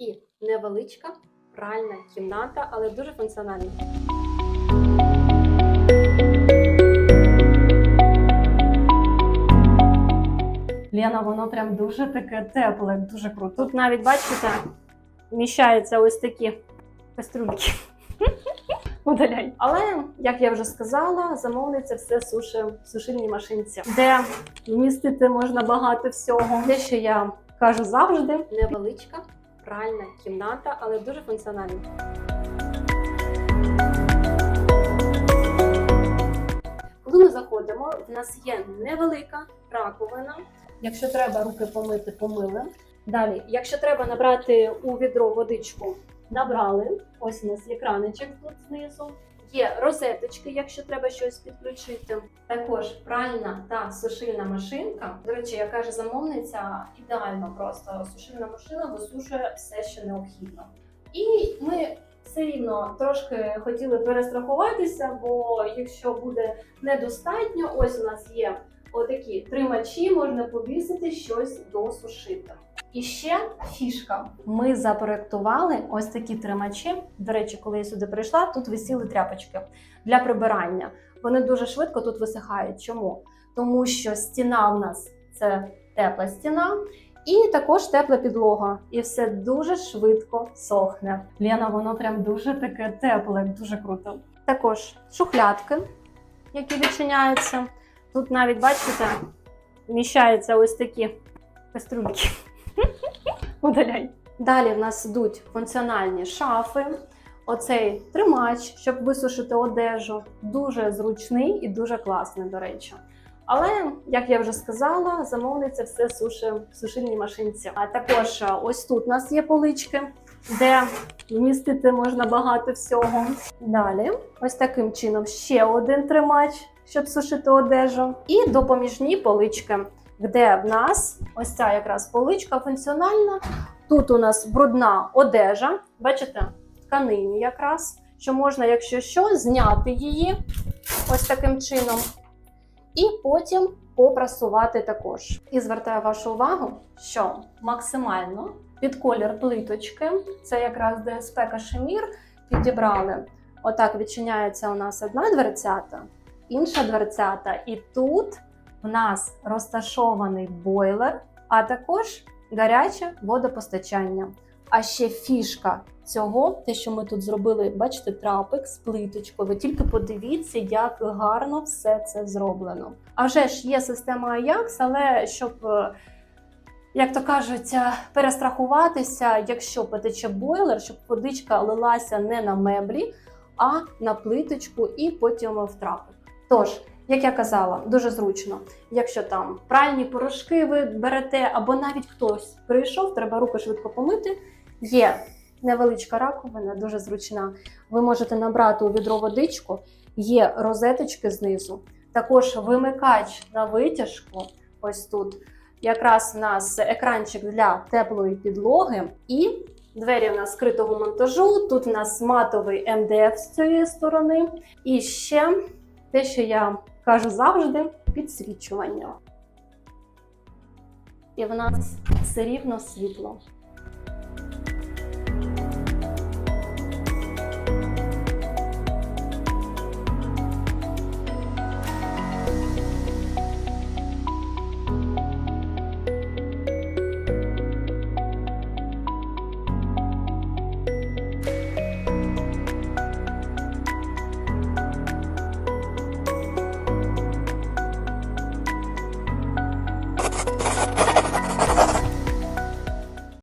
і невеличка пральна кімната, але дуже функціональна. Лена, воно прям дуже таке тепле, дуже круто. Тут навіть бачите, вміщаються ось такі кастрюльки. Удаляй. Але, як я вже сказала, замовниця все сушить в сушильній машинці, де вмістити можна багато всього. Те, що я кажу завжди, невеличка пральна кімната, але дуже функціональна. Коли ми заходимо, в нас є невелика раковина. Якщо треба руки помити, помили. Далі, якщо треба набрати у відро водичку, набрали. Ось у нас є краничок тут знизу. Є розеточки, якщо треба щось підключити. Також пральна та сушильна машинка. До речі, як каже замовниця, ідеально просто сушильна машина висушує все, що необхідно. І ми все рівно трошки хотіли перестрахуватися, бо якщо буде недостатньо, ось у нас є отакі тримачі, можна повісити щось досушити. І ще фішка. Ми запроектували ось такі тримачі. До речі, коли я сюди прийшла, тут висіли тряпочки для прибирання. Вони дуже швидко тут висихають. Чому? Тому що стіна в нас це тепла стіна, І також тепла підлога, і все дуже швидко сохне. Лена, воно прям дуже таке тепле, дуже круто. Також шухлядки, які відчиняються. Тут навіть бачите, вміщаються ось такі кастрюльки. Удаляй. Далі в нас йдуть функціональні шафи. Оцей тримач, щоб висушити одежу, дуже зручний і дуже класний, до речі. Але, як я вже сказала, замовниця все сушить в сушильній машинці. А також е, ось тут у нас є полички, де вмістити можна багато всього. Далі, ось таким чином, ще один тримач, щоб сушити одежу. І допоміжні полички, де в нас ось ця якраз поличка функціональна. Тут у нас брудна одежа, бачите, тканині якраз, що можна, якщо що, зняти її ось таким чином. І потім попрасувати також. І звертаю вашу увагу, що максимально під колір плиточки, це якраз ДСП Кашемір, підібрали. Отак відчиняється у нас одна дверцята, інша дверцята, і тут в нас розташований бойлер, а також гаряче водопостачання. А ще фішка цього, те, що ми тут зробили, бачите, трапик з плиточкою. Ви тільки подивіться, як гарно все це зроблено. А вже ж є система Ajax, але щоб, е, як то кажуть, е, перестрахуватися, якщо потече бойлер, щоб водичка лилася не на меблі, а на плиточку і потім в трапик. Тож, як я казала, дуже зручно. Якщо там пральні порошки ви берете, або навіть хтось прийшов, треба руки швидко помити. Є невеличка раковина, дуже зручна. Ви можете набрати у відро водичку, є розеточки знизу. Також вимикач на витяжку. Ось тут. Якраз у нас екранчик для теплої підлоги і двері у нас скритого монтажу. Тут у нас матовий МДФ з цієї сторони. І ще те, що я кажу завжди, підсвічування. І в нас все рівно світло.